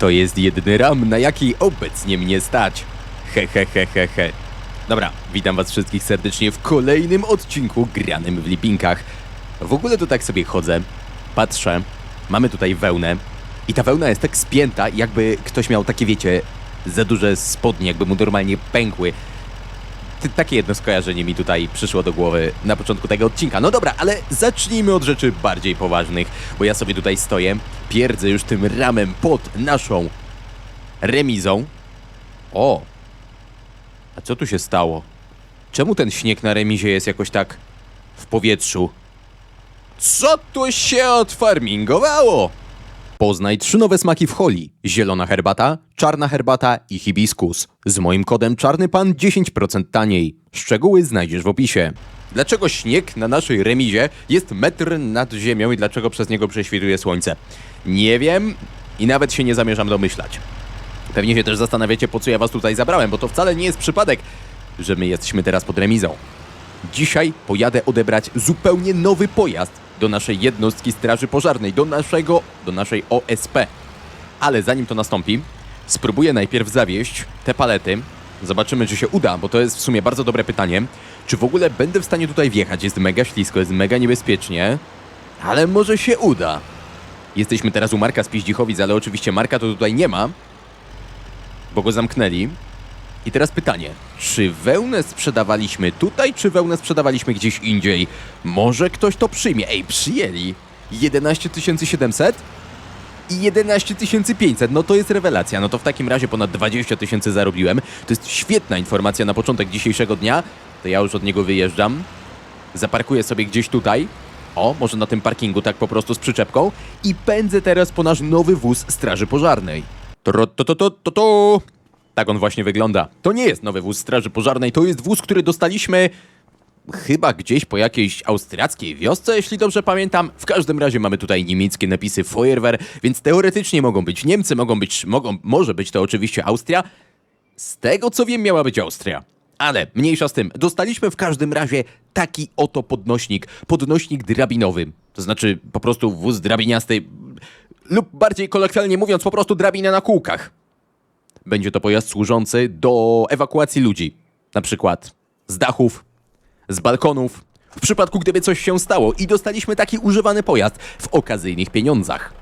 To jest jedyny ram, na jaki obecnie mnie stać. He, he, he, he, he. Dobra, witam was wszystkich serdecznie w kolejnym odcinku granym w Lipinkach. W ogóle to tak sobie chodzę, patrzę, mamy tutaj wełnę i ta wełna jest tak spięta, jakby ktoś miał takie, wiecie, za duże spodnie, jakby mu normalnie pękły. Takie jedno skojarzenie mi tutaj przyszło do głowy na początku tego odcinka. No dobra, ale zacznijmy od rzeczy bardziej poważnych, bo ja sobie tutaj stoję, pierdzę już tym ramem pod naszą remizą. O! A co tu się stało? Czemu ten śnieg na remizie jest jakoś tak w powietrzu? Co tu się odfarmingowało? Poznaj trzy nowe smaki w holi. Zielona herbata, czarna herbata i hibiskus. Z moim kodem czarny pan 10% taniej. Szczegóły znajdziesz w opisie. Dlaczego śnieg na naszej remizie jest metr nad ziemią i dlaczego przez niego prześwituje słońce? Nie wiem i nawet się nie zamierzam domyślać. Pewnie się też zastanawiacie, po co ja was tutaj zabrałem, bo to wcale nie jest przypadek, że my jesteśmy teraz pod remizą. Dzisiaj pojadę odebrać zupełnie nowy pojazd do naszej jednostki straży pożarnej, do naszego, do naszej OSP. Ale zanim to nastąpi, spróbuję najpierw zawieść te palety. Zobaczymy, czy się uda, bo to jest w sumie bardzo dobre pytanie. Czy w ogóle będę w stanie tutaj wjechać? Jest mega ślisko, jest mega niebezpiecznie, ale może się uda. Jesteśmy teraz u Marka z Piździchowic, ale oczywiście Marka to tutaj nie ma, bo go zamknęli. I teraz pytanie, czy wełnę sprzedawaliśmy tutaj, czy wełnę sprzedawaliśmy gdzieś indziej? Może ktoś to przyjmie. Ej, przyjęli. 11 700 i 11 500. No to jest rewelacja. No to w takim razie ponad 20 tysięcy zarobiłem. To jest świetna informacja na początek dzisiejszego dnia. To ja już od niego wyjeżdżam. Zaparkuję sobie gdzieś tutaj. O, może na tym parkingu tak po prostu z przyczepką. I pędzę teraz po nasz nowy wóz Straży Pożarnej. To, to, to, to, to, to. Tak on właśnie wygląda. To nie jest nowy wóz Straży Pożarnej, to jest wóz, który dostaliśmy chyba gdzieś po jakiejś austriackiej wiosce, jeśli dobrze pamiętam. W każdym razie mamy tutaj niemieckie napisy Feuerwehr, więc teoretycznie mogą być Niemcy, mogą być, mogą, może być to oczywiście Austria. Z tego co wiem, miała być Austria. Ale mniejsza z tym, dostaliśmy w każdym razie taki oto podnośnik, podnośnik drabinowy. To znaczy po prostu wóz drabiniasty, lub bardziej kolokwialnie mówiąc, po prostu drabina na kółkach. Będzie to pojazd służący do ewakuacji ludzi. Na przykład z dachów, z balkonów, w przypadku gdyby coś się stało i dostaliśmy taki używany pojazd w okazyjnych pieniądzach.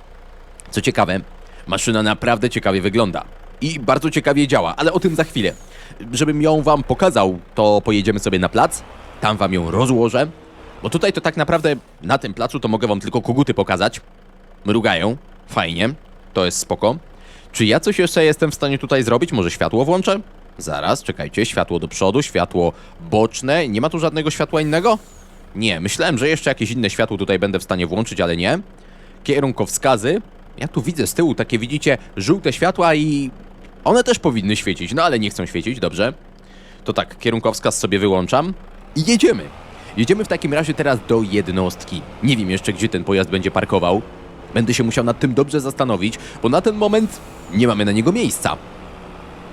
Co ciekawe, maszyna naprawdę ciekawie wygląda i bardzo ciekawie działa, ale o tym za chwilę. Żebym ją wam pokazał, to pojedziemy sobie na plac, tam wam ją rozłożę, bo tutaj to tak naprawdę na tym placu to mogę wam tylko koguty pokazać. Mrugają, fajnie, to jest spoko. Czy ja coś jeszcze jestem w stanie tutaj zrobić? Może światło włączę? Zaraz, czekajcie, światło do przodu, światło boczne. Nie ma tu żadnego światła innego? Nie, myślałem, że jeszcze jakieś inne światło tutaj będę w stanie włączyć, ale nie. Kierunkowskazy. Ja tu widzę z tyłu takie, widzicie, żółte światła i one też powinny świecić, no ale nie chcą świecić, dobrze. To tak, kierunkowskaz sobie wyłączam i jedziemy. Jedziemy w takim razie teraz do jednostki. Nie wiem jeszcze, gdzie ten pojazd będzie parkował. Będę się musiał nad tym dobrze zastanowić, bo na ten moment nie mamy na niego miejsca.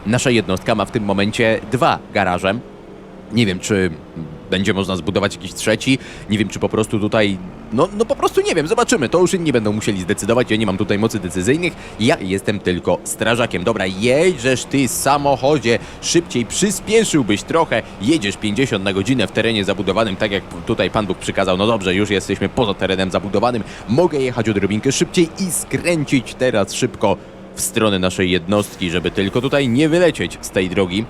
Nasza jednostka ma w tym momencie dwa garaże. Nie wiem, czy będzie można zbudować jakiś trzeci. Nie wiem, czy po prostu tutaj. No, no po prostu nie wiem, zobaczymy. To już inni będą musieli zdecydować. Ja nie mam tutaj mocy decyzyjnych. Ja jestem tylko strażakiem. Dobra, jedziesz ty samochodzie. Szybciej przyspieszyłbyś trochę. Jedziesz 50 na godzinę w terenie zabudowanym, tak jak tutaj Pan Bóg przykazał. No dobrze, już jesteśmy poza terenem zabudowanym. Mogę jechać odrobinkę szybciej i skręcić teraz szybko w stronę naszej jednostki, żeby tylko tutaj nie wylecieć z tej drogi,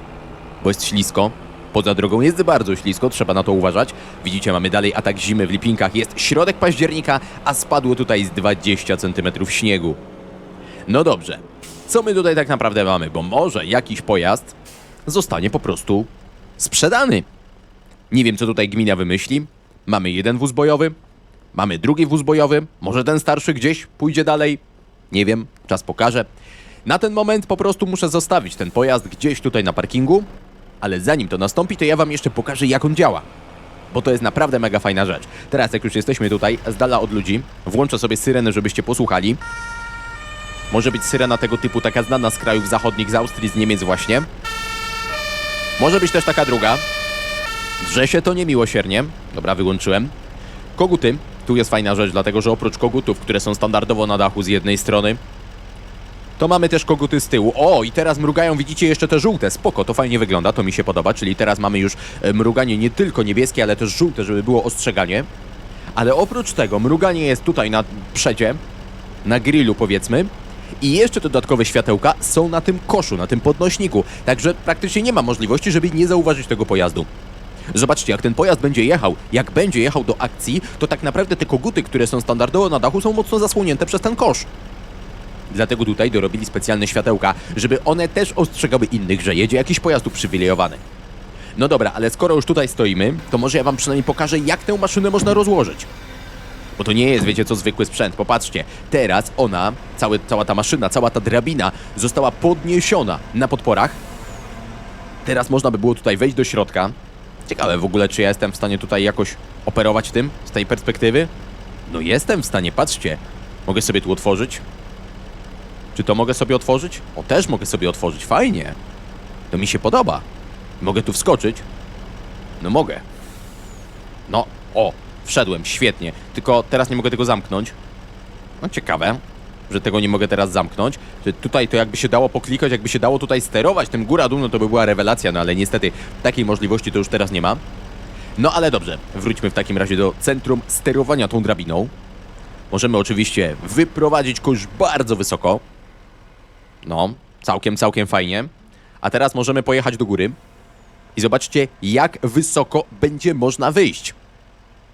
bo jest ślisko. Poza drogą jest bardzo ślisko, trzeba na to uważać. Widzicie, mamy dalej atak zimy w Lipinkach. Jest środek października, a spadło tutaj z 20 cm śniegu. No dobrze, co my tutaj tak naprawdę mamy? Bo może jakiś pojazd zostanie po prostu sprzedany. Nie wiem, co tutaj gmina wymyśli. Mamy jeden wóz bojowy, mamy drugi wóz bojowy, może ten starszy gdzieś pójdzie dalej. Nie wiem, czas pokaże. Na ten moment po prostu muszę zostawić ten pojazd gdzieś tutaj na parkingu, ale zanim to nastąpi, to ja wam jeszcze pokażę, jak on działa. Bo to jest naprawdę mega fajna rzecz. Teraz, jak już jesteśmy tutaj, z dala od ludzi, włączę sobie syrenę, żebyście posłuchali. Może być syrena tego typu, taka znana z krajów zachodnich, z Austrii, z Niemiec właśnie. Może być też taka druga. Drze się to niemiłosiernie. Dobra, wyłączyłem. Koguty. Tu jest fajna rzecz, dlatego że oprócz kogutów, które są standardowo na dachu z jednej strony, To mamy też koguty z tyłu. O, i teraz mrugają, widzicie, jeszcze te żółte. Spoko, to fajnie wygląda, to mi się podoba. Czyli teraz mamy już e, mruganie nie tylko niebieskie, ale też żółte, żeby było ostrzeganie. Ale oprócz tego, mruganie jest tutaj na przedzie, na grillu powiedzmy. I jeszcze dodatkowe światełka są na tym koszu, na tym podnośniku. Także praktycznie nie ma możliwości, żeby nie zauważyć tego pojazdu. Zobaczcie, jak ten pojazd będzie jechał, jak będzie jechał do akcji, to tak naprawdę te koguty, które są standardowo na dachu, są mocno zasłonięte przez ten kosz. Dlatego tutaj dorobili specjalne światełka, żeby one też ostrzegały innych, że jedzie jakiś pojazd uprzywilejowany. No dobra, ale skoro już tutaj stoimy, to może ja wam przynajmniej pokażę, jak tę maszynę można rozłożyć. Bo to nie jest, wiecie co, zwykły sprzęt. Popatrzcie, teraz ona, cały, cała ta maszyna, cała ta drabina została podniesiona na podporach. Teraz można by było tutaj wejść do środka. Ciekawe w ogóle, czy ja jestem w stanie tutaj jakoś operować tym, z tej perspektywy. No jestem w stanie, patrzcie. Mogę sobie tu otworzyć. Czy to mogę sobie otworzyć? O, też mogę sobie otworzyć, fajnie. To mi się podoba. Mogę tu wskoczyć? No mogę. No, o, wszedłem, świetnie. Tylko teraz nie mogę tego zamknąć. No ciekawe, że tego nie mogę teraz zamknąć. Że Tutaj to jakby się dało poklikać, jakby się dało tutaj sterować tym góra-dół, no to by była rewelacja, no ale niestety takiej możliwości to już teraz nie ma. No ale dobrze, wróćmy w takim razie do centrum sterowania tą drabiną. Możemy oczywiście wyprowadzić kogoś bardzo wysoko. No, całkiem, całkiem fajnie. A teraz możemy pojechać do góry. I zobaczcie, jak wysoko będzie można wyjść.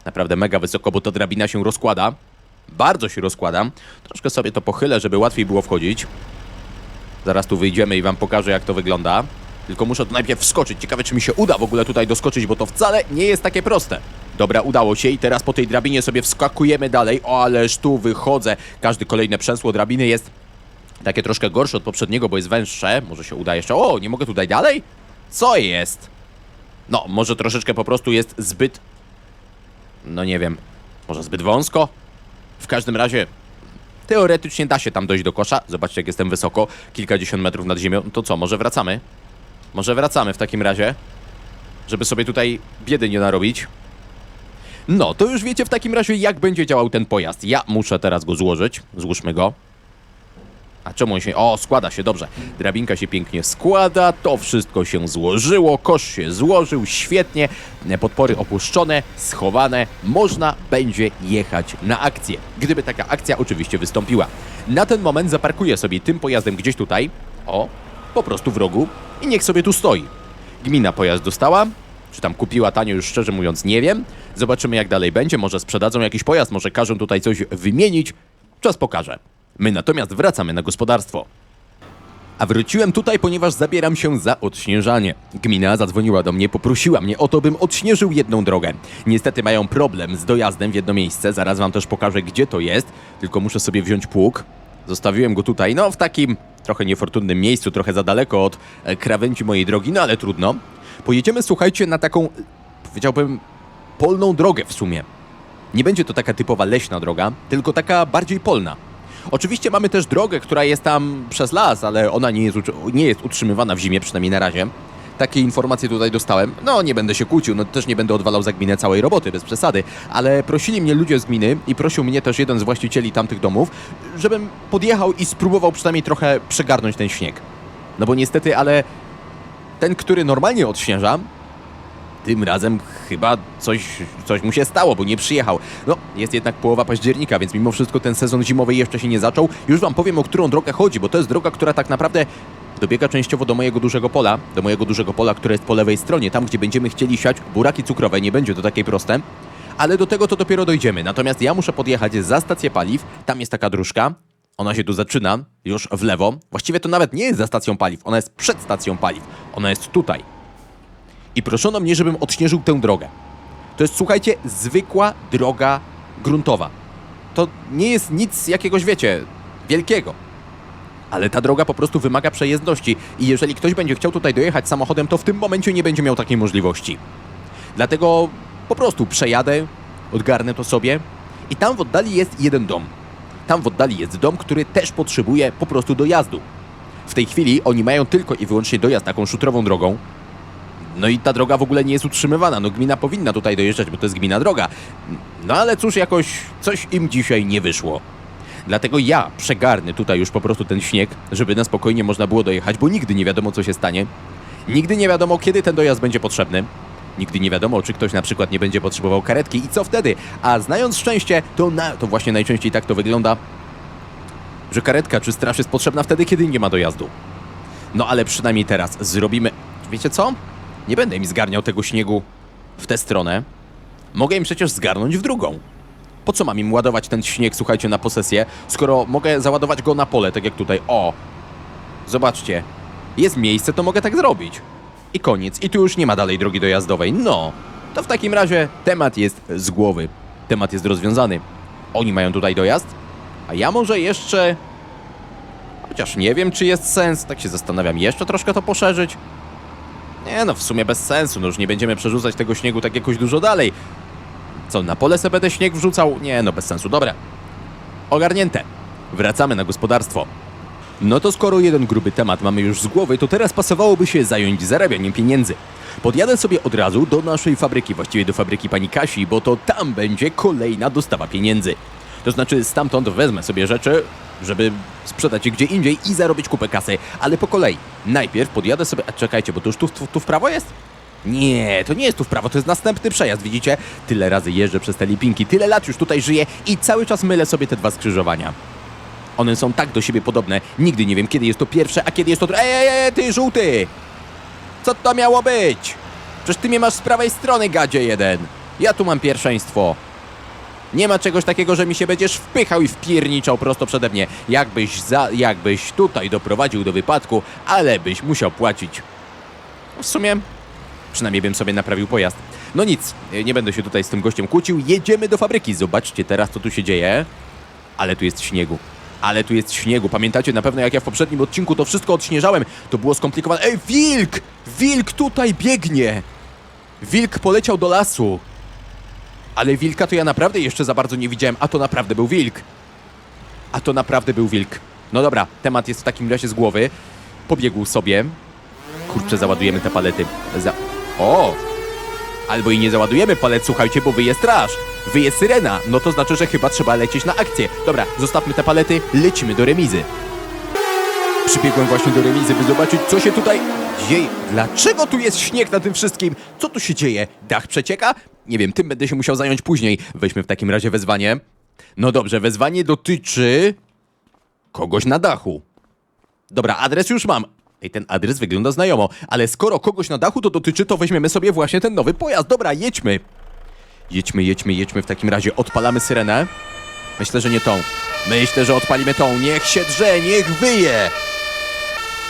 Naprawdę mega wysoko, bo ta drabina się rozkłada. Bardzo się rozkłada. Troszkę sobie to pochylę, żeby łatwiej było wchodzić. Zaraz tu wyjdziemy i wam pokażę, jak to wygląda. Tylko muszę tu najpierw wskoczyć. Ciekawe, czy mi się uda w ogóle tutaj doskoczyć, bo to wcale nie jest takie proste. Dobra, udało się i teraz po tej drabinie sobie wskakujemy dalej. O, ależ tu wychodzę. Każdy kolejne przęsło drabiny jest takie troszkę gorsze od poprzedniego, bo jest węższe. Może się uda jeszcze. O, nie mogę tutaj dalej? Co jest? No, może troszeczkę po prostu jest zbyt. No nie wiem. Może zbyt wąsko? W każdym razie. Teoretycznie da się tam dojść do kosza. Zobaczcie, jak jestem wysoko. Kilkadziesiąt metrów nad ziemią. To co, może wracamy? Może wracamy w takim razie. Żeby sobie tutaj biedy nie narobić. No, to już wiecie w takim razie, jak będzie działał ten pojazd. Ja muszę teraz go złożyć. Złóżmy go. A czemu on się... O, składa się, dobrze. Drabinka się pięknie składa, to wszystko się złożyło, kosz się złożył, świetnie. Podpory opuszczone, schowane. Można będzie jechać na akcję. Gdyby taka akcja oczywiście wystąpiła. Na ten moment zaparkuję sobie tym pojazdem gdzieś tutaj. O, po prostu w rogu. I niech sobie tu stoi. Gmina pojazd dostała. Czy tam kupiła tanio, już szczerze mówiąc nie wiem. Zobaczymy jak dalej będzie. Może sprzedadzą jakiś pojazd, może każą tutaj coś wymienić. Czas pokaże. My natomiast wracamy na gospodarstwo. A wróciłem tutaj, ponieważ zabieram się za odśnieżanie. Gmina zadzwoniła do mnie, poprosiła mnie o to, bym odśnieżył jedną drogę. Niestety mają problem z dojazdem w jedno miejsce, zaraz wam też pokażę, gdzie to jest, tylko muszę sobie wziąć pług. Zostawiłem go tutaj, no w takim trochę niefortunnym miejscu, trochę za daleko od e, krawędzi mojej drogi, no ale trudno. Pojedziemy, słuchajcie, na taką, powiedziałbym, polną drogę w sumie. Nie będzie to taka typowa leśna droga, tylko taka bardziej polna. Oczywiście mamy też drogę, która jest tam przez las, ale ona nie jest, nie jest utrzymywana w zimie, przynajmniej na razie. Takie informacje tutaj dostałem. No, nie będę się kłócił, no też nie będę odwalał za gminę całej roboty, bez przesady, ale prosili mnie ludzie z gminy i prosił mnie też jeden z właścicieli tamtych domów, żebym podjechał i spróbował przynajmniej trochę przegarnąć ten śnieg. No bo niestety, ale ten, który normalnie odśnieża, tym razem chyba coś, coś mu się stało, bo nie przyjechał. No, jest jednak połowa października, więc mimo wszystko ten sezon zimowy jeszcze się nie zaczął. Już wam powiem, o którą drogę chodzi, bo to jest droga, która tak naprawdę dobiega częściowo do mojego dużego pola, do mojego dużego pola, które jest po lewej stronie, tam gdzie będziemy chcieli siać buraki cukrowe, nie będzie to takie proste. Ale do tego to dopiero dojdziemy. Natomiast ja muszę podjechać za stację paliw, tam jest taka dróżka, ona się tu zaczyna, już w lewo. Właściwie to nawet nie jest za stacją paliw, ona jest przed stacją paliw. Ona jest tutaj i proszono mnie, żebym odśnieżył tę drogę. To jest, słuchajcie, zwykła droga gruntowa. To nie jest nic jakiegoś, wiecie, wielkiego. Ale ta droga po prostu wymaga przejezdności i jeżeli ktoś będzie chciał tutaj dojechać samochodem, to w tym momencie nie będzie miał takiej możliwości. Dlatego po prostu przejadę, odgarnę to sobie i tam w oddali jest jeden dom. Tam w oddali jest dom, który też potrzebuje po prostu dojazdu. W tej chwili oni mają tylko i wyłącznie dojazd taką szutrową drogą, no i ta droga w ogóle nie jest utrzymywana. No gmina powinna tutaj dojeżdżać, bo to jest gmina droga. No ale cóż, jakoś coś im dzisiaj nie wyszło. Dlatego ja przegarnę tutaj już po prostu ten śnieg, żeby na spokojnie można było dojechać, bo nigdy nie wiadomo co się stanie. Nigdy nie wiadomo kiedy ten dojazd będzie potrzebny. Nigdy nie wiadomo, czy ktoś na przykład nie będzie potrzebował karetki i co wtedy. A znając szczęście, to, na, to właśnie najczęściej tak to wygląda, że karetka czy straż jest potrzebna wtedy, kiedy nie ma dojazdu. No ale przynajmniej teraz zrobimy... Wiecie co? Nie będę im zgarniał tego śniegu w tę stronę. Mogę im przecież zgarnąć w drugą. Po co mam im ładować ten śnieg, słuchajcie, na posesję, skoro mogę załadować go na pole, tak jak tutaj. O! Zobaczcie. Jest miejsce, to mogę tak zrobić. I koniec. I tu już nie ma dalej drogi dojazdowej. No. To w takim razie temat jest z głowy. Temat jest rozwiązany. Oni mają tutaj dojazd, a ja może jeszcze... Chociaż nie wiem, czy jest sens. Tak się zastanawiam, jeszcze troszkę to poszerzyć. Nie no, w sumie bez sensu. No już nie będziemy przerzucać tego śniegu tak jakoś dużo dalej. Co, na pole sobie będę śnieg wrzucał? Nie no, bez sensu. Dobra. Ogarnięte. Wracamy na gospodarstwo. No to skoro jeden gruby temat mamy już z głowy, to teraz pasowałoby się zająć zarabianiem pieniędzy. Podjadę sobie od razu do naszej fabryki, właściwie do fabryki pani Kasi, bo to tam będzie kolejna dostawa pieniędzy. To znaczy stamtąd wezmę sobie rzeczy, żeby sprzedać je gdzie indziej i zarobić kupę kasy, ale po kolei. Najpierw podjadę sobie... A czekajcie, bo to już tu, tu, tu w prawo jest? Nie, to nie jest tu w prawo, to jest następny przejazd, widzicie? Tyle razy jeżdżę przez te lipinki, tyle lat już tutaj żyję i cały czas mylę sobie te dwa skrzyżowania. One są tak do siebie podobne. Nigdy nie wiem, kiedy jest to pierwsze, a kiedy jest to drugie. Ej, ej, ej, ty żółty! Co to miało być? Przecież ty mnie masz z prawej strony, gadzie jeden. Ja tu mam pierwszeństwo. Nie ma czegoś takiego, że mi się będziesz wpychał i wpierniczał prosto przede mnie. Jakbyś, za, jakbyś tutaj doprowadził do wypadku, ale byś musiał płacić. W sumie, przynajmniej bym sobie naprawił pojazd. No nic, nie będę się tutaj z tym gościem kłócił. Jedziemy do fabryki. Zobaczcie teraz, co tu się dzieje. Ale tu jest śniegu. Ale tu jest śniegu. Pamiętacie na pewno, jak ja w poprzednim odcinku to wszystko odśnieżałem? To było skomplikowane. Ej, wilk! Wilk tutaj biegnie! Wilk poleciał do lasu. Ale wilka to ja naprawdę jeszcze za bardzo nie widziałem, a to naprawdę był wilk. A to naprawdę był wilk. No dobra, temat jest w takim razie z głowy. Pobiegł sobie. Kurczę, załadujemy te palety. Za... O! Albo i nie załadujemy palet, słuchajcie, bo wyje straż. Wyje syrena. No to znaczy, że chyba trzeba lecieć na akcję. Dobra, zostawmy te palety, lecimy do remizy. Przybiegłem właśnie do remizy, by zobaczyć, co się tutaj dzieje. Dlaczego tu jest śnieg na tym wszystkim? Co tu się dzieje? Dach przecieka? Nie wiem, tym będę się musiał zająć później. Weźmy w takim razie wezwanie. No dobrze, wezwanie dotyczy kogoś na dachu. Dobra, adres już mam. Ej, ten adres wygląda znajomo, ale skoro kogoś na dachu to dotyczy, to weźmiemy sobie właśnie ten nowy pojazd. Dobra, jedźmy. Jedźmy, jedźmy, jedźmy w takim razie. Odpalamy syrenę. Myślę, że nie tą. Myślę, że odpalimy tą. Niech się drze, niech wyje.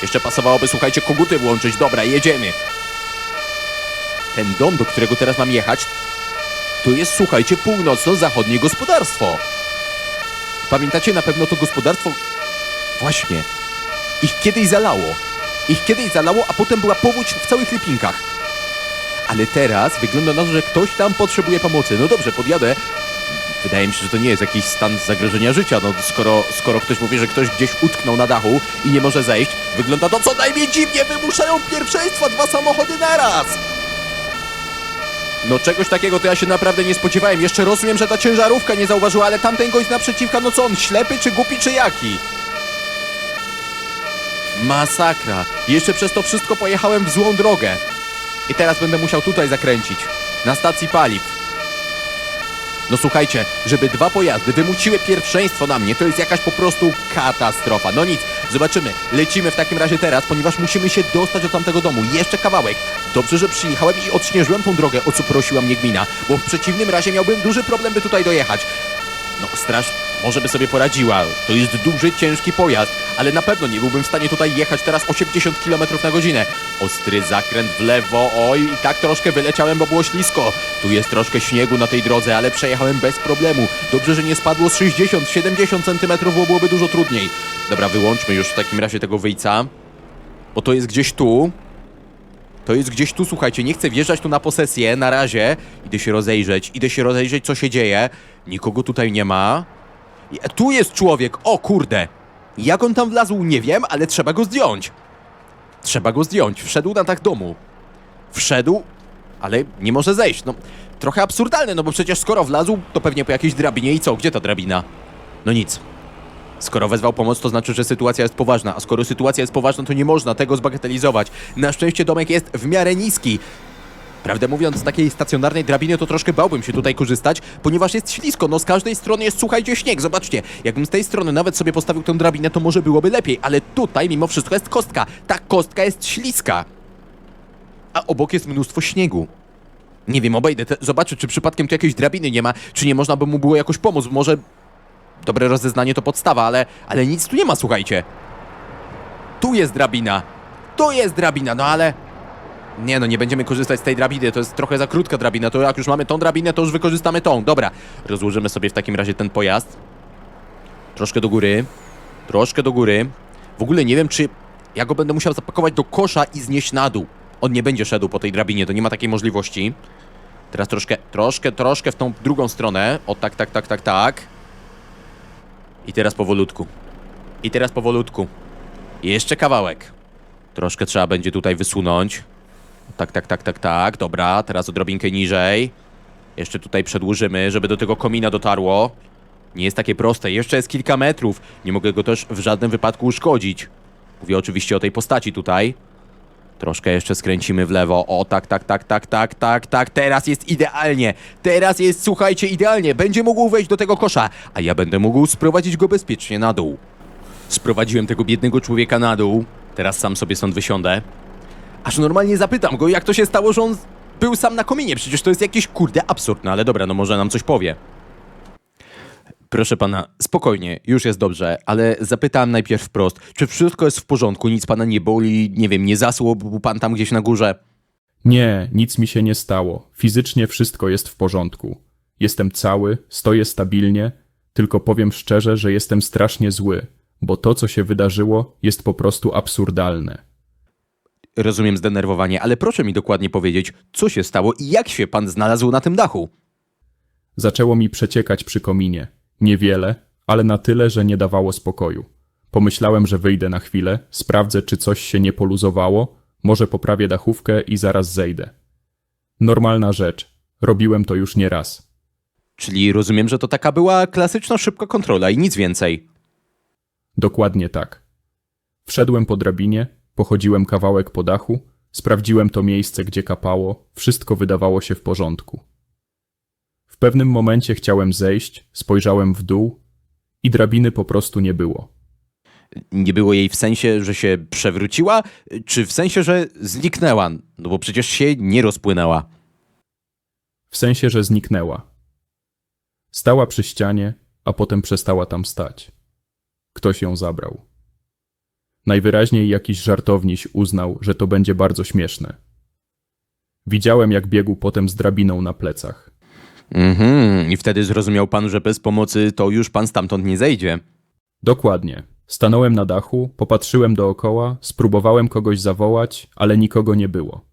Jeszcze pasowałoby, słuchajcie, koguty włączyć. Dobra, jedziemy. Ten dom, do którego teraz mam jechać, to jest, słuchajcie, północno-zachodnie gospodarstwo. Pamiętacie na pewno to gospodarstwo? Właśnie. Ich kiedyś zalało. Ich kiedyś zalało, a potem była powódź w całych Lipinkach. Ale teraz wygląda na to, że ktoś tam potrzebuje pomocy. No dobrze, podjadę. Wydaje mi się, że to nie jest jakiś stan zagrożenia życia. No skoro, skoro ktoś mówi, że ktoś gdzieś utknął na dachu i nie może zejść, wygląda to co najmniej dziwnie. Wymuszają pierwszeństwa dwa samochody naraz. No czegoś takiego to ja się naprawdę nie spodziewałem. Jeszcze rozumiem, że ta ciężarówka nie zauważyła, ale tamten gość naprzeciwka, no co on, ślepy czy głupi czy jaki? Masakra. Jeszcze przez to wszystko pojechałem w złą drogę. I teraz będę musiał tutaj zakręcić. Na stacji paliw. No słuchajcie, żeby dwa pojazdy wymusiły pierwszeństwo na mnie, to jest jakaś po prostu katastrofa. No nic, zobaczymy. Lecimy w takim razie teraz, ponieważ musimy się dostać do tamtego domu. Jeszcze kawałek. Dobrze, że przyjechałem i odśnieżyłem tą drogę, o co prosiła mnie gmina, bo w przeciwnym razie miałbym duży problem, by tutaj dojechać. No, straż może by sobie poradziła. To jest duży, ciężki pojazd, ale na pewno nie byłbym w stanie tutaj jechać teraz 80 km na godzinę. Ostry zakręt w lewo, oj, i tak troszkę wyleciałem, bo było ślisko. Tu jest troszkę śniegu na tej drodze, ale przejechałem bez problemu. Dobrze, że nie spadło z 60-70 cm, bo byłoby dużo trudniej. Dobra, wyłączmy już w takim razie tego wyjca, bo to jest gdzieś tu. To jest gdzieś tu, słuchajcie, nie chcę wjeżdżać tu na posesję, na razie. Idę się rozejrzeć, idę się rozejrzeć, co się dzieje. Nikogo tutaj nie ma. Tu jest człowiek, o kurde. Jak on tam wlazł, nie wiem, ale trzeba go zdjąć. Trzeba go zdjąć. Wszedł na dach domu. Wszedł, ale nie może zejść. No, trochę absurdalne, no bo przecież skoro wlazł, to pewnie po jakiejś drabinie i co? Gdzie ta drabina? No nic. Skoro wezwał pomoc, to znaczy, że sytuacja jest poważna, a skoro sytuacja jest poważna, to nie można tego zbagatelizować. Na szczęście domek jest w miarę niski. Prawdę mówiąc, z takiej stacjonarnej drabiny to troszkę bałbym się tutaj korzystać, ponieważ jest ślisko, no z każdej strony jest, słuchajcie, śnieg, zobaczcie. Jakbym z tej strony nawet sobie postawił tę drabinę, to może byłoby lepiej, ale tutaj mimo wszystko jest kostka. Ta kostka jest śliska. A obok jest mnóstwo śniegu. Nie wiem, obejdę, te, zobaczę, czy przypadkiem tu jakiejś drabiny nie ma, czy nie można by mu było jakoś pomóc, może... Dobre rozeznanie to podstawa, ale, ale nic tu nie ma, słuchajcie. Tu jest drabina. Tu jest drabina, no ale... Nie no, nie będziemy korzystać z tej drabiny, to jest trochę za krótka drabina, to jak już mamy tą drabinę, to już wykorzystamy tą. Dobra, rozłożymy sobie w takim razie ten pojazd. Troszkę do góry, troszkę do góry. W ogóle nie wiem, czy ja go będę musiał zapakować do kosza i znieść na dół. On nie będzie szedł po tej drabinie, to nie ma takiej możliwości. Teraz troszkę, troszkę, troszkę w tą drugą stronę. O tak, tak, tak, tak, tak. I teraz powolutku. I teraz powolutku. Jeszcze kawałek. Troszkę trzeba będzie tutaj wysunąć. Tak, tak, tak, tak, tak. Dobra, teraz odrobinkę niżej. Jeszcze tutaj przedłużymy, żeby do tego komina dotarło. Nie jest takie proste. Jeszcze jest kilka metrów. Nie mogę go też w żadnym wypadku uszkodzić. Mówię oczywiście o tej postaci tutaj. Troszkę jeszcze skręcimy w lewo. O, tak, tak, tak, tak, tak, tak, tak. Teraz jest idealnie. Teraz jest, słuchajcie, idealnie. Będzie mógł wejść do tego kosza, a ja będę mógł sprowadzić go bezpiecznie na dół. Sprowadziłem tego biednego człowieka na dół. Teraz sam sobie stąd wysiądę. Aż normalnie zapytam go, jak to się stało, że on był sam na kominie. Przecież to jest jakiś kurde absurd. No ale dobra, no może nam coś powie. Proszę pana, spokojnie, już jest dobrze, ale zapytałem najpierw wprost, czy wszystko jest w porządku, nic pana nie boli, nie wiem, nie zasło był pan tam gdzieś na górze? Nie, nic mi się nie stało. Fizycznie wszystko jest w porządku. Jestem cały, stoję stabilnie, tylko powiem szczerze, że jestem strasznie zły, bo to, co się wydarzyło, jest po prostu absurdalne. Rozumiem zdenerwowanie, ale proszę mi dokładnie powiedzieć, co się stało i jak się pan znalazł na tym dachu? Zaczęło mi przeciekać przy kominie. Niewiele, ale na tyle, że nie dawało spokoju. Pomyślałem, że wyjdę na chwilę, sprawdzę, czy coś się nie poluzowało, może poprawię dachówkę i zaraz zejdę. Normalna rzecz. Robiłem to już nie raz. Czyli rozumiem, że to taka była klasyczna szybka kontrola i nic więcej. Dokładnie tak. Wszedłem po drabinie, pochodziłem kawałek po dachu, sprawdziłem to miejsce, gdzie kapało, wszystko wydawało się w porządku. W pewnym momencie chciałem zejść, spojrzałem w dół i drabiny po prostu nie było. Nie było jej w sensie, że się przewróciła, czy w sensie, że zniknęła? No bo przecież się nie rozpłynęła. W sensie, że zniknęła. Stała przy ścianie, a potem przestała tam stać. Ktoś ją zabrał. Najwyraźniej jakiś żartowniś uznał, że to będzie bardzo śmieszne. Widziałem, jak biegł potem z drabiną na plecach. Mhm, i wtedy zrozumiał pan, że bez pomocy to już pan stamtąd nie zejdzie. Dokładnie. Stanąłem na dachu, popatrzyłem dookoła, spróbowałem kogoś zawołać, ale nikogo nie było.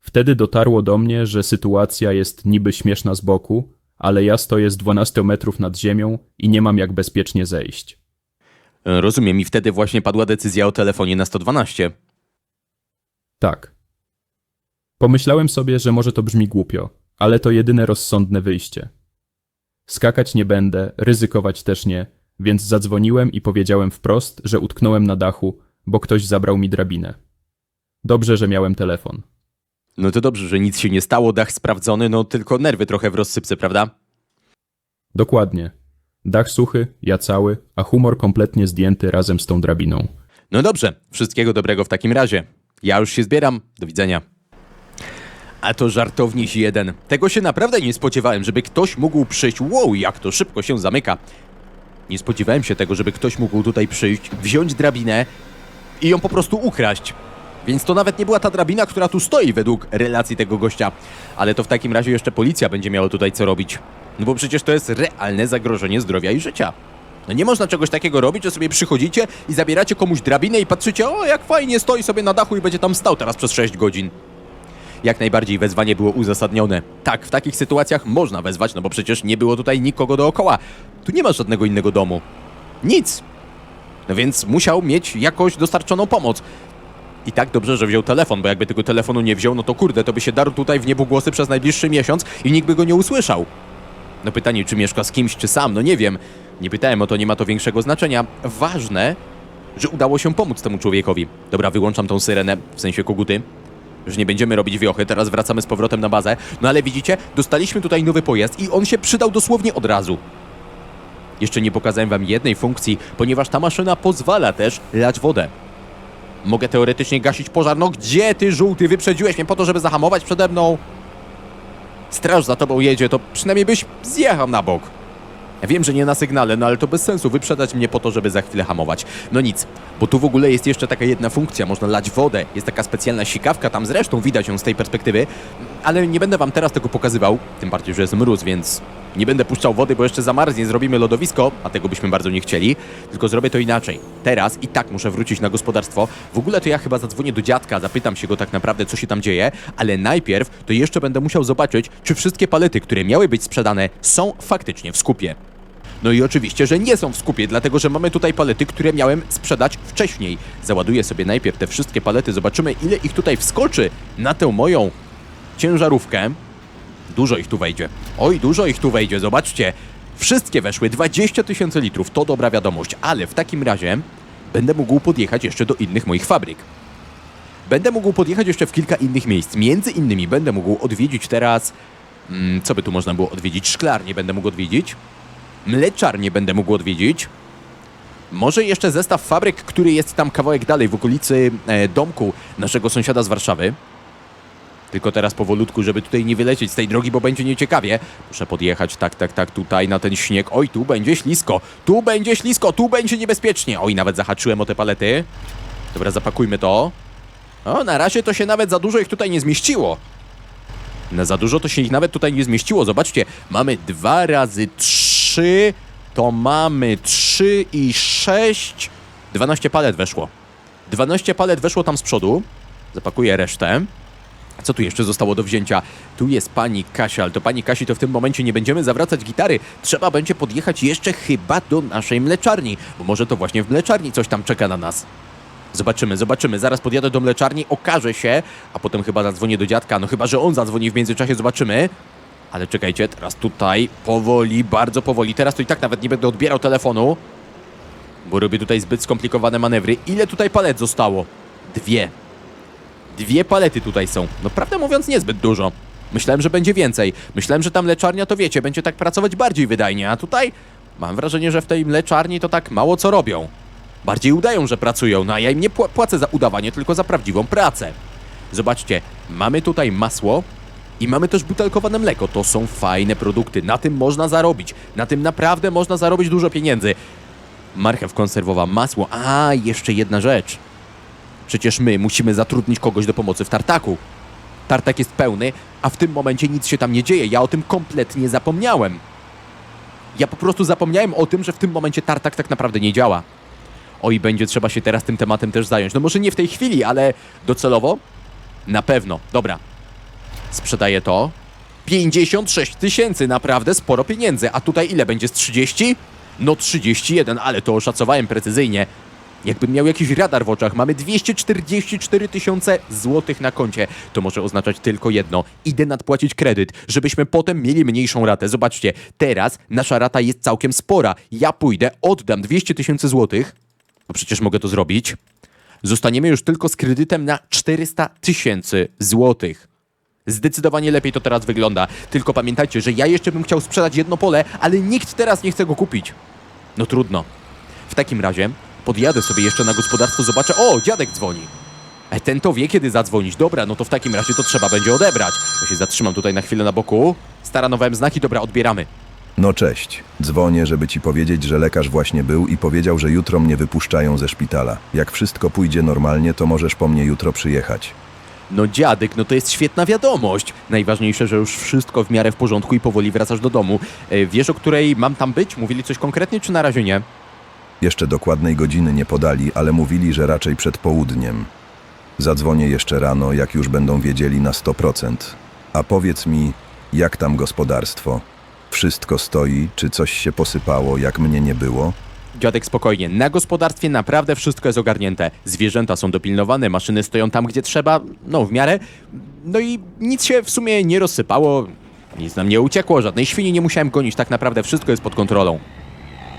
Wtedy dotarło do mnie, że sytuacja jest niby śmieszna z boku, ale ja stoję z 12 metrów nad ziemią i nie mam jak bezpiecznie zejść. Rozumiem, i wtedy właśnie padła decyzja o telefonie na 112. Tak. Pomyślałem sobie, że może to brzmi głupio, ale to jedyne rozsądne wyjście. Skakać nie będę, ryzykować też nie, więc zadzwoniłem i powiedziałem wprost, że utknąłem na dachu, bo ktoś zabrał mi drabinę. Dobrze, że miałem telefon. No to dobrze, że nic się nie stało, dach sprawdzony, no tylko nerwy trochę w rozsypce, prawda? Dokładnie. Dach suchy, ja cały, a humor kompletnie zdjęty razem z tą drabiną. No dobrze, wszystkiego dobrego w takim razie. Ja już się zbieram, do widzenia. A to żartowniś jeden. Tego się naprawdę nie spodziewałem, żeby ktoś mógł przyjść. Wow, jak to szybko się zamyka. Nie spodziewałem się tego, żeby ktoś mógł tutaj przyjść, wziąć drabinę i ją po prostu ukraść. Więc to nawet nie była ta drabina, która tu stoi według relacji tego gościa. Ale to w takim razie jeszcze policja będzie miała tutaj co robić. No bo przecież to jest realne zagrożenie zdrowia i życia. No nie można czegoś takiego robić, że sobie przychodzicie i zabieracie komuś drabinę i patrzycie, o jak fajnie stoi sobie na dachu i będzie tam stał teraz przez 6 godzin. Jak najbardziej wezwanie było uzasadnione. Tak, w takich sytuacjach można wezwać, no bo przecież nie było tutaj nikogo dookoła. Tu nie ma żadnego innego domu. Nic. No więc musiał mieć jakoś dostarczoną pomoc. I tak dobrze, że wziął telefon, bo jakby tego telefonu nie wziął, no to kurde, to by się darł tutaj w niebogłosy przez najbliższy miesiąc i nikt by go nie usłyszał. No pytanie, czy mieszka z kimś, czy sam, no nie wiem. Nie pytałem o to, nie ma to większego znaczenia. Ważne, że udało się pomóc temu człowiekowi. Dobra, wyłączam tą syrenę, w sensie koguty. Już nie będziemy robić wiochy, teraz wracamy z powrotem na bazę. No ale widzicie, dostaliśmy tutaj nowy pojazd i on się przydał dosłownie od razu. Jeszcze nie pokazałem wam jednej funkcji, ponieważ ta maszyna pozwala też lać wodę. Mogę teoretycznie gasić pożar. No gdzie ty, żółty? Wyprzedziłeś mnie po to, żeby zahamować przede mną? Straż za tobą jedzie, to przynajmniej byś zjechał na bok. Wiem, że nie na sygnale, no ale to bez sensu wyprzedać mnie po to, żeby za chwilę hamować. No nic, bo tu w ogóle jest jeszcze taka jedna funkcja, można lać wodę. Jest taka specjalna sikawka, tam zresztą widać ją z tej perspektywy, ale nie będę wam teraz tego pokazywał, tym bardziej, że jest mróz, więc nie będę puszczał wody, bo jeszcze zamarznie, zrobimy lodowisko, a tego byśmy bardzo nie chcieli, tylko zrobię to inaczej. Teraz i tak muszę wrócić na gospodarstwo. W ogóle to ja chyba zadzwonię do dziadka, zapytam się go tak naprawdę, co się tam dzieje, ale najpierw to jeszcze będę musiał zobaczyć, czy wszystkie palety, które miały być sprzedane, są faktycznie w skupie. No i oczywiście, że nie są w skupie, dlatego że mamy tutaj palety, które miałem sprzedać wcześniej. Załaduję sobie najpierw te wszystkie palety, zobaczymy ile ich tutaj wskoczy na tę moją ciężarówkę. Dużo ich tu wejdzie. Oj, dużo ich tu wejdzie, zobaczcie. Wszystkie weszły, 20 tysięcy litrów, to dobra wiadomość, ale w takim razie będę mógł podjechać jeszcze do innych moich fabryk. Będę mógł podjechać jeszcze w kilka innych miejsc. Między innymi będę mógł odwiedzić teraz. Mm, co by tu można było odwiedzić? Szklarnię będę mógł odwiedzić. Mleczarnię będę mógł odwiedzić. Może jeszcze zestaw fabryk, który jest tam kawałek dalej, w okolicy e, domku naszego sąsiada z Warszawy. Tylko teraz powolutku, żeby tutaj nie wylecieć z tej drogi, bo będzie nieciekawie. Muszę podjechać tak, tak, tak, tutaj na ten śnieg. Oj, tu będzie ślisko, tu będzie ślisko, tu będzie niebezpiecznie. Oj, nawet zahaczyłem o te palety. Dobra, zapakujmy to. O, na razie to się nawet za dużo ich tutaj nie zmieściło. Na za dużo to się ich nawet tutaj nie zmieściło. Zobaczcie, mamy 2 razy 3, to mamy 3 i 6. 12 palet weszło. 12 palet weszło tam z przodu. Zapakuję resztę. Co tu jeszcze zostało do wzięcia? Tu jest pani Kasia, ale to pani Kasi to w tym momencie nie będziemy zawracać gitary. Trzeba będzie podjechać jeszcze chyba do naszej mleczarni, bo może to właśnie w mleczarni coś tam czeka na nas. Zobaczymy, zobaczymy. Zaraz podjadę do mleczarni, okaże się, a potem chyba zadzwonię do dziadka. No chyba, że on zadzwoni w międzyczasie, zobaczymy. Ale czekajcie, teraz tutaj powoli, bardzo powoli. Teraz to i tak nawet nie będę odbierał telefonu, bo robię tutaj zbyt skomplikowane manewry. Ile tutaj palet zostało? Dwie. Dwie palety tutaj są. No prawdę mówiąc niezbyt dużo. Myślałem, że będzie więcej. Myślałem, że ta mleczarnia to wiecie, będzie tak pracować bardziej wydajnie, a tutaj mam wrażenie, że w tej mleczarni to tak mało co robią. Bardziej udają, że pracują, no a ja im nie pła- płacę za udawanie, tylko za prawdziwą pracę. Zobaczcie, mamy tutaj masło i mamy też butelkowane mleko. To są fajne produkty, na tym można zarobić. Na tym naprawdę można zarobić dużo pieniędzy. Marchew konserwowa, masło. A, jeszcze jedna rzecz. Przecież my musimy zatrudnić kogoś do pomocy w tartaku. Tartak jest pełny, a w tym momencie nic się tam nie dzieje. Ja o tym kompletnie zapomniałem. Ja po prostu zapomniałem o tym, że w tym momencie tartak tak naprawdę nie działa. Oj, będzie trzeba się teraz tym tematem też zająć. No może nie w tej chwili, ale docelowo? Na pewno. Dobra. Sprzedaję to. 56 tysięcy, naprawdę sporo pieniędzy. A tutaj ile będzie z 30? No 31, ale to oszacowałem precyzyjnie. Jakbym miał jakiś radar w oczach, mamy 244 tysiące złotych na koncie. To może oznaczać tylko jedno. Idę nadpłacić kredyt, żebyśmy potem mieli mniejszą ratę. Zobaczcie, teraz nasza rata jest całkiem spora. Ja pójdę, oddam 200 tysięcy złotych. No przecież mogę to zrobić. Zostaniemy już tylko z kredytem na 400 tysięcy złotych. Zdecydowanie lepiej to teraz wygląda. Tylko pamiętajcie, że ja jeszcze bym chciał sprzedać jedno pole, ale nikt teraz nie chce go kupić. No trudno. W takim razie podjadę sobie jeszcze na gospodarstwo, zobaczę. O, dziadek dzwoni. E, ten to wie, kiedy zadzwonić. Dobra, no to w takim razie to trzeba będzie odebrać. Ja się zatrzymam tutaj na chwilę na boku. Staranowałem znaki, dobra, odbieramy. No cześć. Dzwonię, żeby ci powiedzieć, że lekarz właśnie był i powiedział, że jutro mnie wypuszczają ze szpitala. Jak wszystko pójdzie normalnie, to możesz po mnie jutro przyjechać. No dziadek, no to jest świetna wiadomość. Najważniejsze, że już wszystko w miarę w porządku i powoli wracasz do domu. E, wiesz, o której mam tam być? Mówili coś konkretnie, czy na razie nie? Jeszcze dokładnej godziny nie podali, ale mówili, że raczej przed południem. Zadzwonię jeszcze rano, jak już będą wiedzieli na 100%. A powiedz mi, jak tam gospodarstwo? Wszystko stoi, czy coś się posypało, jak mnie nie było? Dziadek, spokojnie. Na gospodarstwie naprawdę wszystko jest ogarnięte. Zwierzęta są dopilnowane, maszyny stoją tam, gdzie trzeba, no w miarę. No i nic się w sumie nie rozsypało, nic nam nie uciekło, żadnej świni nie musiałem gonić, tak naprawdę wszystko jest pod kontrolą.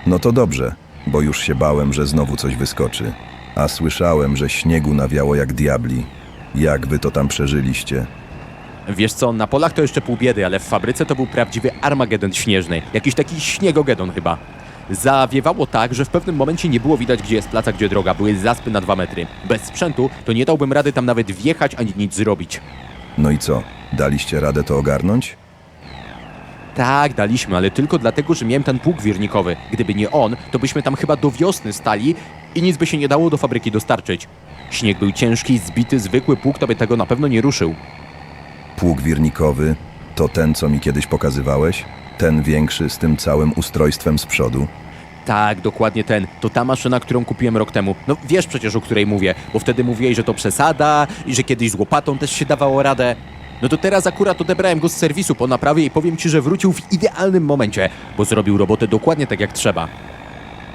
No to dobrze, bo już się bałem, że znowu coś wyskoczy. A słyszałem, że śniegu nawiało jak diabli. Jak wy to tam przeżyliście? Wiesz co, na polach to jeszcze pół biedy, ale w fabryce to był prawdziwy Armagedon śnieżny. Jakiś taki śniegogedon chyba. Zawiewało tak, że w pewnym momencie nie było widać, gdzie jest placa, gdzie droga. Były zaspy na dwa metry. Bez sprzętu to nie dałbym rady tam nawet wjechać ani nic zrobić. No i co? Daliście radę to ogarnąć? Tak, daliśmy, ale tylko dlatego, że miałem ten pług wirnikowy. Gdyby nie on, to byśmy tam chyba do wiosny stali i nic by się nie dało do fabryki dostarczyć. Śnieg był ciężki, zbity, zwykły pług to by tego na pewno nie ruszył. Pług wirnikowy to ten, co mi kiedyś pokazywałeś? Ten większy z tym całym ustrojstwem z przodu? Tak, dokładnie ten. To ta maszyna, którą kupiłem rok temu. No wiesz przecież, o której mówię, bo wtedy mówiłeś, że to przesada i że kiedyś z łopatą też się dawało radę. No to teraz akurat odebrałem go z serwisu po naprawie i powiem ci, że wrócił w idealnym momencie, bo zrobił robotę dokładnie tak jak trzeba.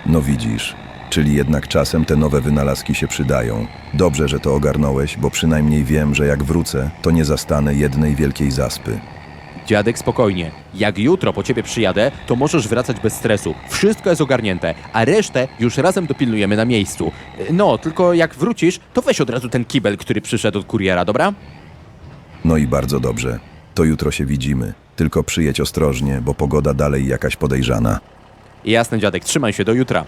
No widzisz, czyli jednak czasem te nowe wynalazki się przydają. Dobrze, że to ogarnąłeś, bo przynajmniej wiem, że jak wrócę, to nie zastanę jednej wielkiej zaspy. Dziadek, spokojnie. Jak jutro po ciebie przyjadę, to możesz wracać bez stresu. Wszystko jest ogarnięte, a resztę już razem dopilnujemy na miejscu. No, tylko jak wrócisz, to weź od razu ten kibel, który przyszedł od kuriera, dobra? No i bardzo dobrze. To jutro się widzimy. Tylko przyjedź ostrożnie, bo pogoda dalej jakaś podejrzana. Jasne, dziadek, trzymaj się do jutra.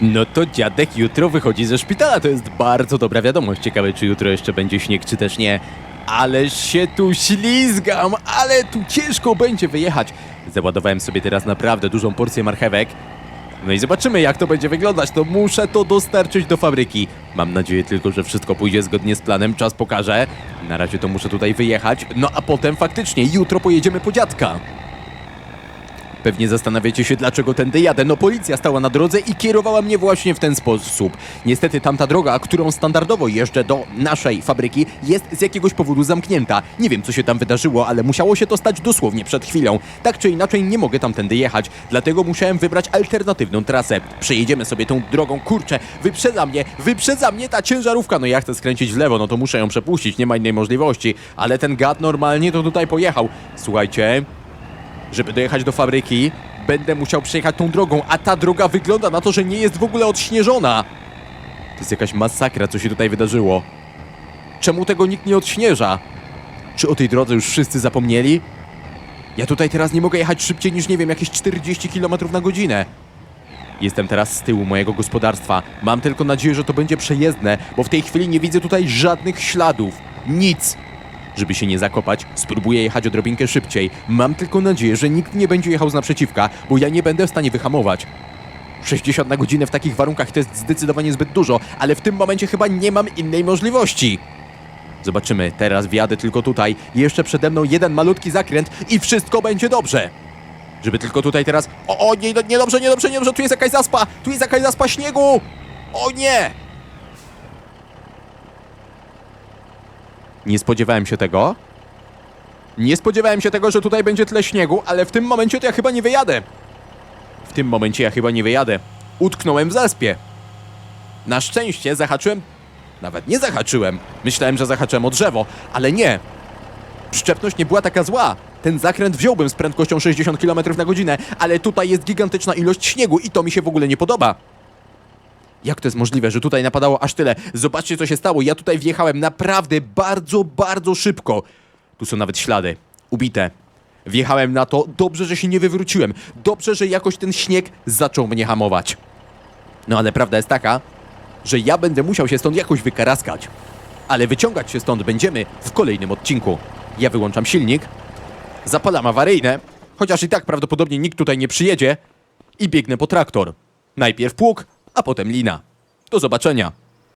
No to dziadek jutro wychodzi ze szpitala, to jest bardzo dobra wiadomość. Ciekawe, czy jutro jeszcze będzie śnieg, czy też nie. Ale się tu ślizgam, ale tu ciężko będzie wyjechać. Załadowałem sobie teraz naprawdę dużą porcję marchewek. No i zobaczymy, jak to będzie wyglądać. To muszę to dostarczyć do fabryki. Mam nadzieję tylko, że wszystko pójdzie zgodnie z planem. Czas pokaże. Na razie to muszę tutaj wyjechać. No a potem faktycznie jutro pojedziemy po dziadka. Pewnie zastanawiacie się, dlaczego tędy jadę. No policja stała na drodze i kierowała mnie właśnie w ten sposób. Niestety tamta droga, którą standardowo jeżdżę do naszej fabryki, jest z jakiegoś powodu zamknięta. Nie wiem, co się tam wydarzyło, ale musiało się to stać dosłownie przed chwilą. Tak czy inaczej nie mogę tamtędy jechać, dlatego musiałem wybrać alternatywną trasę. Przejedziemy sobie tą drogą, kurczę, wyprzedza mnie, wyprzedza mnie ta ciężarówka. No ja chcę skręcić w lewo, no to muszę ją przepuścić, nie ma innej możliwości. Ale ten gad normalnie to tutaj pojechał. Słuchajcie, żeby dojechać do fabryki, będę musiał przejechać tą drogą, a ta droga wygląda na to, że nie jest w ogóle odśnieżona. To jest jakaś masakra, co się tutaj wydarzyło. Czemu tego nikt nie odśnieża? Czy o tej drodze już wszyscy zapomnieli? Ja tutaj teraz nie mogę jechać szybciej niż, nie wiem, jakieś 40 km na godzinę. Jestem teraz z tyłu mojego gospodarstwa. Mam tylko nadzieję, że to będzie przejezdne, bo w tej chwili nie widzę tutaj żadnych śladów. Nic. Żeby się nie zakopać, spróbuję jechać odrobinkę szybciej. Mam tylko nadzieję, że nikt nie będzie jechał z naprzeciwka, bo ja nie będę w stanie wyhamować. 60 na godzinę w takich warunkach to jest zdecydowanie zbyt dużo, ale w tym momencie chyba nie mam innej możliwości. Zobaczymy, teraz wjadę tylko tutaj. Jeszcze przede mną jeden malutki zakręt i wszystko będzie dobrze. Żeby tylko tutaj teraz... O, o nie, niedobrze, niedobrze, niedobrze, tu jest jakaś zaspa! Tu jest jakaś zaspa śniegu! O nie! Nie spodziewałem się tego. Nie spodziewałem się tego, że tutaj będzie tyle śniegu, ale w tym momencie to ja chyba nie wyjadę. W tym momencie ja chyba nie wyjadę. Utknąłem w zaspie. Na szczęście zahaczyłem... Nawet nie zahaczyłem. Myślałem, że zahaczyłem o drzewo, ale nie. Przyczepność nie była taka zła. Ten zakręt wziąłbym z prędkością 60 km na godzinę, ale tutaj jest gigantyczna ilość śniegu i to mi się w ogóle nie podoba. Jak to jest możliwe, że tutaj napadało aż tyle? Zobaczcie, co się stało. Ja tutaj wjechałem naprawdę bardzo, bardzo szybko. Tu są nawet ślady. Ubite. Wjechałem na to. Dobrze, że się nie wywróciłem. Dobrze, że jakoś ten śnieg zaczął mnie hamować. No ale prawda jest taka, że ja będę musiał się stąd jakoś wykaraskać. Ale wyciągać się stąd będziemy w kolejnym odcinku. Ja wyłączam silnik, zapalam awaryjne, chociaż i tak prawdopodobnie nikt tutaj nie przyjedzie i biegnę po traktor. Najpierw pług, a potem lina. Do zobaczenia.